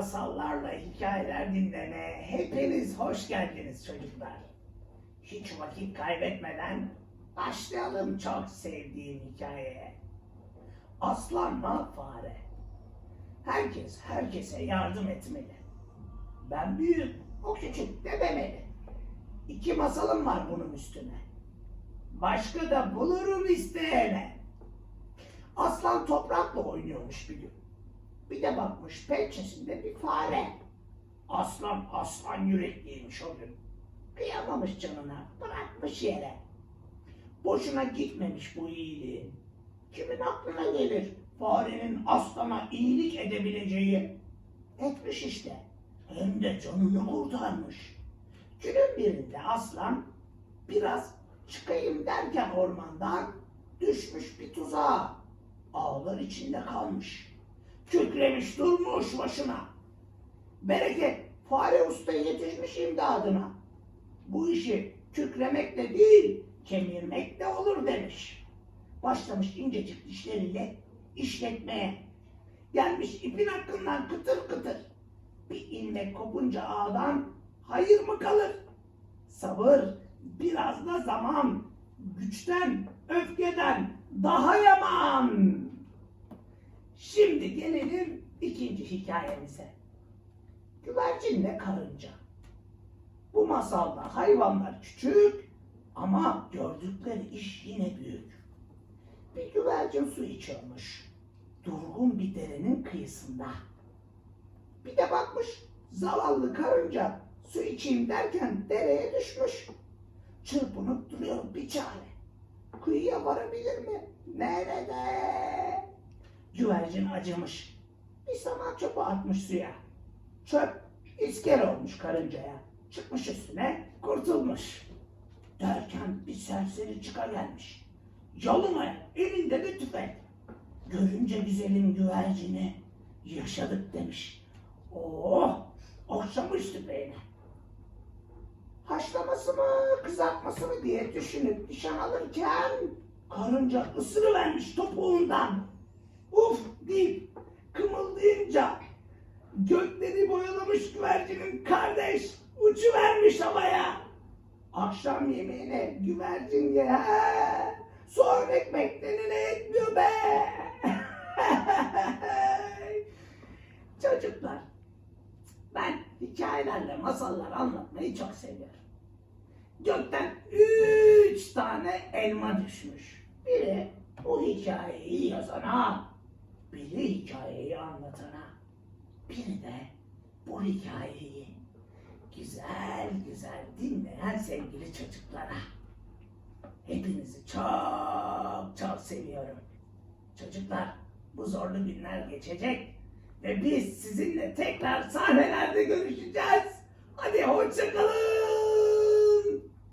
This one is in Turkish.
masallarla hikayeler dinlemeye hepiniz hoş geldiniz çocuklar. Hiç vakit kaybetmeden başlayalım çok sevdiğim hikayeye. Aslanla fare. Herkes herkese yardım etmeli. Ben büyük, o küçük de demeli. İki masalım var bunun üstüne. Başka da bulurum isteyene. Aslan toprakla oynuyormuş bir gün. Bir de bakmış pençesinde bir fare. Aslan aslan yürekliymiş o gün. Kıyamamış canına, bırakmış yere. Boşuna gitmemiş bu iyiliği. Kimin aklına gelir farenin aslana iyilik edebileceği? Etmiş işte. Hem de canını kurtarmış. Günün birinde aslan biraz çıkayım derken ormandan düşmüş bir tuzağa. Ağlar içinde kalmış. Kükremiş durmuş başına. Bereket fare usta yetişmiş imdadına. Bu işi kükremekle değil kemirmekle olur demiş. Başlamış incecik dişleriyle işletmeye. Gelmiş ipin hakkından kıtır kıtır. Bir ilmek kopunca ağdan hayır mı kalır? Sabır, biraz da zaman, güçten, öfkeden daha yaman. Şimdi gelelim ikinci hikayemize. Güvercinle karınca. Bu masalda hayvanlar küçük ama gördükleri iş yine büyük. Bir güvercin su içiyormuş. Durgun bir derenin kıyısında. Bir de bakmış zavallı karınca su içeyim derken dereye düşmüş. Çırpınıp duruyor bir çare. Kıyıya varabilir mi? Nerede? Güvercin acımış. Bir saman çöpü atmış suya. Çöp iskele olmuş karıncaya. Çıkmış üstüne kurtulmuş. Derken bir serseri çıka gelmiş. Yalın elinde de tüfek. Görünce güzelim güvercini yaşadık demiş. Oh okşamış tüfeğine. Haşlaması mı kızartması mı diye düşünüp nişan alırken karınca ısırıvermiş topuğundan. Uf deyip kımıldayınca gökleri boyalamış güvercinin kardeş uçuvermiş havaya. Akşam yemeğine güvercin ye. Soğan ekmeklerini ne etmiyor be. Çocuklar ben hikayelerle masallar anlatmayı çok seviyorum. Gökten üç tane elma düşmüş. Biri bu hikayeyi yazana, biri hikayeyi anlatana, biri de bu hikayeyi güzel güzel dinleyen sevgili çocuklara. Hepinizi çok çok seviyorum. Çocuklar bu zorlu günler geçecek ve biz sizinle tekrar sahnelerde görüşeceğiz. Hadi hoşçakalın.